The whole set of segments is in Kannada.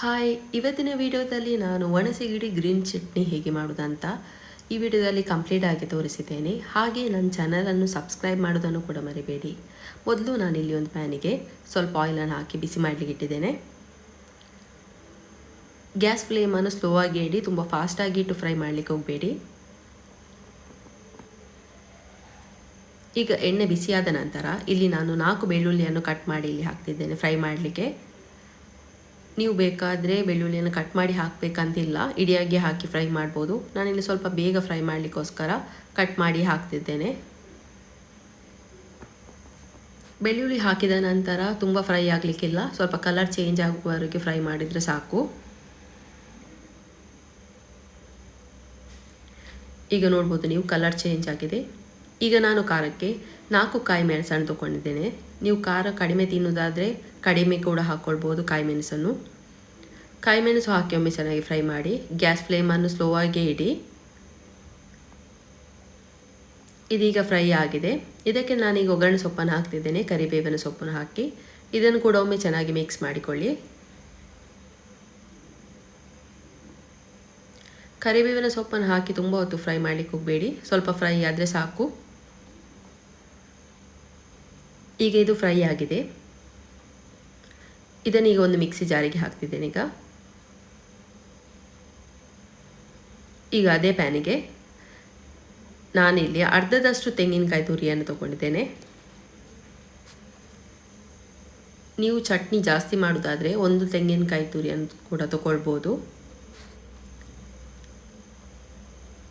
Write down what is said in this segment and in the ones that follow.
ಹಾಯ್, ಇವತ್ತಿನ ವಿಡಿಯೋದಲ್ಲಿ ನಾನು ಒಣಸಿಗಿಡಿ ಗ್ರೀನ್ ಚಟ್ನಿ ಹೇಗೆ ಮಾಡೋದಂತ ಈ ವಿಡಿಯೋದಲ್ಲಿ ಕಂಪ್ಲೀಟ್ ಆಗಿ ತೋರಿಸಿದ್ದೇನೆ. ಹಾಗೆ ನನ್ನ ಚಾನಲನ್ನು ಸಬ್ಸ್ಕ್ರೈಬ್ ಮಾಡೋದನ್ನು ಕೂಡ ಮರಿಬೇಡಿ. ಮೊದಲು ನಾನು ಇಲ್ಲಿ ಒಂದು ಪ್ಯಾನಿಗೆ ಸ್ವಲ್ಪ ಆಯಿಲನ್ನು ಹಾಕಿ ಬಿಸಿ ಮಾಡಲಿಕ್ಕೆ ಇಟ್ಟಿದ್ದೇನೆ. ಗ್ಯಾಸ್ ಫ್ಲೇಮನ್ನು ಸ್ಲೋ ಆಗಿ ಇಡಿ ತುಂಬ ಫಾಸ್ಟಾಗಿ ಇಟ್ಟು ಫ್ರೈ ಮಾಡಲಿಕ್ಕೆ ಹೋಗಬೇಡಿ. ಈಗ ಎಣ್ಣೆ ಬಿಸಿಯಾದ ನಂತರ ಇಲ್ಲಿ ನಾನು ನಾಲ್ಕು ಬೆಳ್ಳುಳ್ಳಿಯನ್ನು ಕಟ್ ಮಾಡಿ ಇಲ್ಲಿ ಹಾಕ್ತಿದ್ದೇನೆ ಫ್ರೈ ಮಾಡಲಿಕ್ಕೆ. ನೀವು ಬೇಕಾದರೆ ಬೆಳ್ಳುಳ್ಳಿಯನ್ನು ಕಟ್ ಮಾಡಿ ಹಾಕಬೇಕಂತಿಲ್ಲ, ಇಡಿಯಾಗಿ ಹಾಕಿ ಫ್ರೈ ಮಾಡ್ಬೋದು. ನಾನಿಲ್ಲಿ ಸ್ವಲ್ಪ ಬೇಗ ಫ್ರೈ ಮಾಡಲಿಕ್ಕೋಸ್ಕರ ಕಟ್ ಮಾಡಿ ಹಾಕ್ತಿದ್ದೇನೆ. ಬೆಳ್ಳುಳ್ಳಿ ಹಾಕಿದ ನಂತರ ತುಂಬ ಫ್ರೈ ಆಗಲಿಕ್ಕಿಲ್ಲ. ಸ್ವಲ್ಪ ಕಲರ್ ಚೇಂಜ್ ಆಗುವವರೆಗೆ ಫ್ರೈ ಮಾಡಿದರೆ ಸಾಕು. ಈಗ ನೋಡ್ಬೋದು ನೀವು ಕಲರ್ ಚೇಂಜ್ ಆಗಿದೆ. ಈಗ ನಾನು ಖಾರಕ್ಕೆ ನಾಲ್ಕು ಕಾಯಿ ಮೆಣಸನ್ನು ತೊಗೊಂಡಿದ್ದೇನೆ. ನೀವು ಖಾರ ಕಡಿಮೆ ತಿನ್ನೋದಾದರೆ ಕಡಿಮೆ ಕೂಡ ಹಾಕ್ಕೊಳ್ಬೋದು ಕಾಯಿ ಮೆಣಸನ್ನು. ಕಾಯಿ ಮೆಣಸು ಹಾಕಿ ಒಮ್ಮೆ ಚೆನ್ನಾಗಿ ಫ್ರೈ ಮಾಡಿ, ಗ್ಯಾಸ್ ಫ್ಲೇಮನ್ನು ಸ್ಲೋ ಆಗಿ ಇಡಿ. ಇದೀಗ ಫ್ರೈ ಆಗಿದೆ. ಇದಕ್ಕೆ ನಾನೀಗ ಒಗ್ಗರಣೆ ಸೊಪ್ಪನ್ನು ಹಾಕ್ತಿದ್ದೇನೆ, ಕರಿಬೇವಿನ ಸೊಪ್ಪನ್ನು ಹಾಕಿ. ಇದನ್ನು ಕೂಡ ಒಮ್ಮೆ ಚೆನ್ನಾಗಿ ಮಿಕ್ಸ್ ಮಾಡಿಕೊಳ್ಳಿ. ಕರಿಬೇವಿನ ಸೊಪ್ಪನ್ನು ಹಾಕಿ ತುಂಬ ಹೊತ್ತು ಫ್ರೈ ಮಾಡಲಿಕ್ಕೆ ಹೋಗಬೇಡಿ. ಸ್ವಲ್ಪ ಫ್ರೈ ಆದರೆ ಸಾಕು. ಈಗ ಇದು ಫ್ರೈ ಆಗಿದೆ. ಇದನ್ನೀಗ ಒಂದು ಮಿಕ್ಸಿ ಜಾರಿಗೆ ಹಾಕ್ತಿದ್ದೇನೆ ಈಗ. ಈಗ ಅದೇ ಪ್ಯಾನಿಗೆ ನಾನಿಲ್ಲಿ ಅರ್ಧದಷ್ಟು ತೆಂಗಿನಕಾಯಿ ತುರಿಯನ್ನು ತೊಗೊಂಡಿದ್ದೇನೆ. ನೀವು ಚಟ್ನಿ ಜಾಸ್ತಿ ಮಾಡೋದಾದರೆ ಒಂದು ತೆಂಗಿನಕಾಯಿ ತುರಿಯನ್ನು ಕೂಡ ತೊಗೊಳ್ಬೋದು.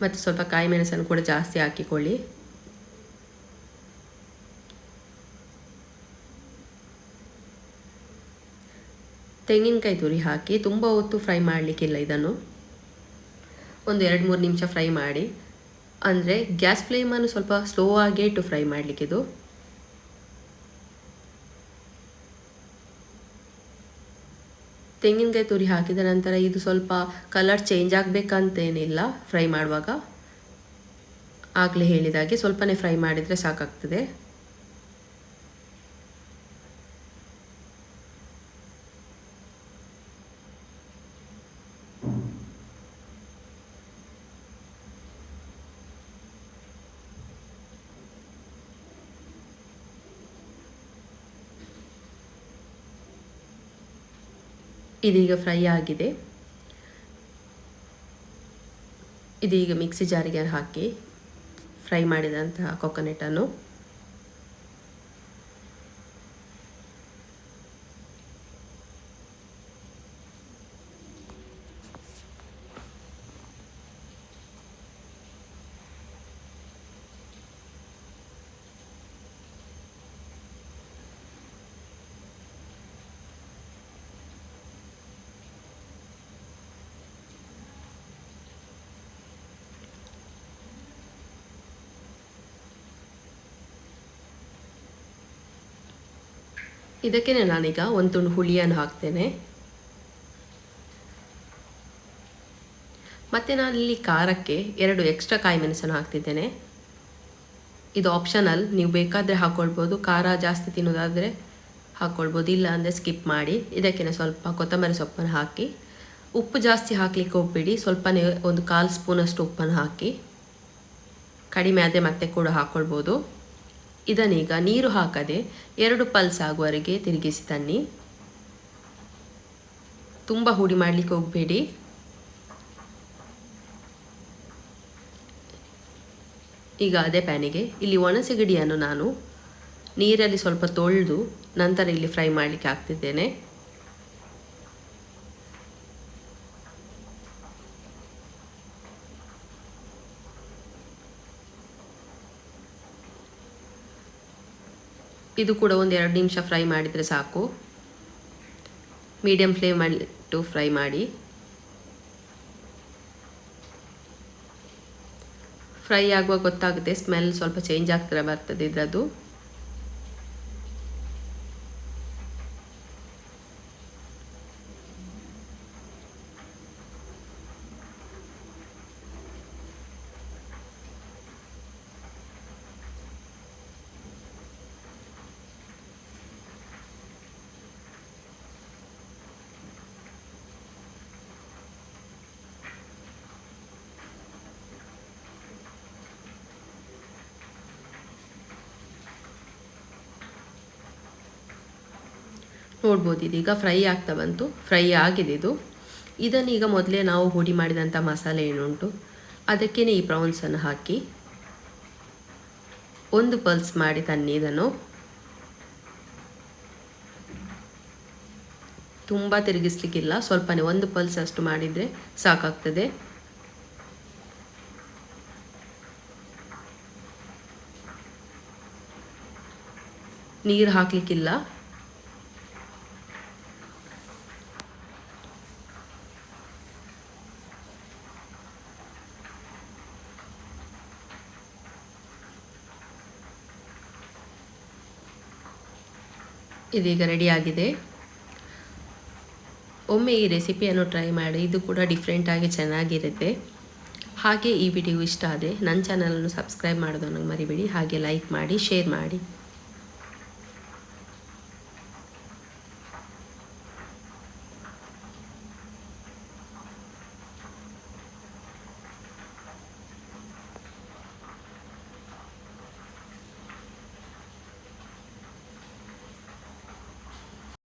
ಮತ್ತು ಸ್ವಲ್ಪ ಕಾಯಿ ಮೆಣಸನ್ನು ಕೂಡ ಜಾಸ್ತಿ ಹಾಕಿಕೊಳ್ಳಿ. ತೆಂಗಿನಕಾಯಿ ತುರಿ ಹಾಕಿ ತುಂಬ ಹೊತ್ತು ಫ್ರೈ ಮಾಡಲಿಕ್ಕಿಲ್ಲ ಇದನ್ನು. ಒಂದು ಎರಡು ಮೂರು ನಿಮಿಷ ಫ್ರೈ ಮಾಡಿ. ಅಂದರೆ ಗ್ಯಾಸ್ ಫ್ಲೇಮನ್ನು ಸ್ವಲ್ಪ ಸ್ಲೋ ಆಗಿ ಇಟ್ಟು ಫ್ರೈ ಮಾಡಲಿಕ್ಕಿದು. ತೆಂಗಿನಕಾಯಿ ತುರಿ ಹಾಕಿದ ನಂತರ ಇದು ಸ್ವಲ್ಪ ಕಲರ್ ಚೇಂಜ್ ಆಗಬೇಕಂತೇನಿಲ್ಲ ಫ್ರೈ ಮಾಡುವಾಗ. ಆಗಲೇ ಹೇಳಿದಾಗೆ ಸ್ವಲ್ಪನೇ ಫ್ರೈ ಮಾಡಿದರೆ ಸಾಕಾಗ್ತದೆ. ಇದೀಗ ಫ್ರೈ ಆಗಿದೆ. ಇದೀಗ ಮಿಕ್ಸಿ ಜಾರಿಗೆ ಹಾಕಿ ಫ್ರೈ ಮಾಡಿದಂತಹ ಕೊಕೊನೆಟನ್ನು ಇದಕ್ಕೆ ನಾನೀಗ ಒಂದು ತುಂಡು ಹುಳಿಯನ್ನು ಹಾಕ್ತೇನೆ. ಮತ್ತು ನಾನಿಲ್ಲಿ ಖಾರಕ್ಕೆ ಎರಡು ಎಕ್ಸ್ಟ್ರಾ ಕಾಯಿ ಮೆಣಸನ್ನು ಹಾಕ್ತಿದ್ದೇನೆ. ಇದು ಆಪ್ಷನಲ್ ನೀವು ಬೇಕಾದರೆ ಹಾಕ್ಕೊಳ್ಬೋದು ಖಾರ ಜಾಸ್ತಿ ತಿನ್ನೋದಾದರೆ ಹಾಕ್ಕೊಳ್ಬೋದು ಇಲ್ಲ ಅಂದರೆ ಸ್ಕಿಪ್ ಮಾಡಿ. ಇದಕ್ಕೆ ಸ್ವಲ್ಪ ಕೊತ್ತಂಬರಿ ಸೊಪ್ಪನ್ನು ಹಾಕಿ. ಉಪ್ಪು ಜಾಸ್ತಿ ಹಾಕಲಿಕ್ಕೆ ಹೋಗ್ಬೇಡಿ. ಸ್ವಲ್ಪನೇ ಒಂದು ಕಾಲು ಸ್ಪೂನಷ್ಟು ಉಪ್ಪನ್ನು ಹಾಕಿ. ಕಡಿಮೆ ಆದರೆ ಮತ್ತೆ ಕೂಡ ಹಾಕ್ಕೊಳ್ಬೋದು ಇದನ್ನೀಗ ನೀರು ಹಾಕದೆ ಎರಡು ಪಲ್ಸ್ ಆಗುವವರೆಗೆ ತಿರುಗಿಸಿ ತನ್ನಿ. ತುಂಬ ಹುಡಿ ಮಾಡಲಿಕ್ಕೆ ಹೋಗಬೇಡಿ. ಈಗ ಅದೇ ಪ್ಯಾನಿಗೆ ಇಲ್ಲಿ ಒಣಸಿಗಡಿಯನ್ನು ನಾನು ನೀರಲ್ಲಿ ಸ್ವಲ್ಪ ತೊಳೆದು ನಂತರ ಇಲ್ಲಿ ಫ್ರೈ ಮಾಡಲಿಕ್ಕೆ ಹಾಕ್ತಿದ್ದೇನೆ. ಇದು ಕೂಡ ಒಂದು ಎರಡು ನಿಮಿಷ ಫ್ರೈ ಮಾಡಿದರೆ ಸಾಕು. ಮೀಡಿಯಮ್ ಫ್ಲೇಮ್ ಮಾಡಿಟ್ಟು ಫ್ರೈ ಮಾಡಿ. ಫ್ರೈ ಆಗುವಾಗ ಗೊತ್ತಾಗುತ್ತೆ, ಸ್ಮೆಲ್ ಸ್ವಲ್ಪ ಚೇಂಜ್ ಆಗ್ತಾ ಬರ್ತದೆ ಇದರದ್ದು. ನೋಡ್ಬೋದು ಇದೀಗ ಫ್ರೈ ಆಗ್ತಾ ಬಂತು. ಫ್ರೈ ಆಗಿದೆ ಇದು. ಇದನ್ನೀಗ ಮೊದಲೇ ನಾವು ಹುಡಿ ಮಾಡಿದಂಥ ಮಸಾಲೆ ಏನುಂಟು? ಅದಕ್ಕೇ ಈ ಪ್ರಾನ್ಸನ್ನು ಹಾಕಿ. ಒಂದು ಪಲ್ಸ್ ಮಾಡಿ ತನ್ನಿ ಇದನ್ನು ತುಂಬ ತಿರುಗಿಸ್ಲಿಕ್ಕಿಲ್ಲ. ಸ್ವಲ್ಪನೇ ಒಂದು ಪಲ್ಸ್ ಅಷ್ಟು ಮಾಡಿದರೆ ಸಾಕಾಗ್ತದೆ. ನೀರು ಹಾಕಲಿಕ್ಕಿಲ್ಲ. ಇದೀಗ ರೆಡಿಯಾಗಿದೆ ಒಮ್ಮೆ ಈ ರೆಸಿಪಿಯನ್ನು ಟ್ರೈ ಮಾಡಿ, ಇದು ಕೂಡ ಡಿಫ್ರೆಂಟಾಗಿ ಚೆನ್ನಾಗಿರುತ್ತೆ. ಹಾಗೆ ಈ ವಿಡಿಯೋ ಇಷ್ಟ ಆದರೆ ನನ್ನ ಚಾನಲನ್ನು ಸಬ್ಸ್ಕ್ರೈಬ್ ಮಾಡೋದನ್ನು ಮರಿಬೇಡಿ. ಹಾಗೆ ಲೈಕ್ ಮಾಡಿ ಶೇರ್ ಮಾಡಿ.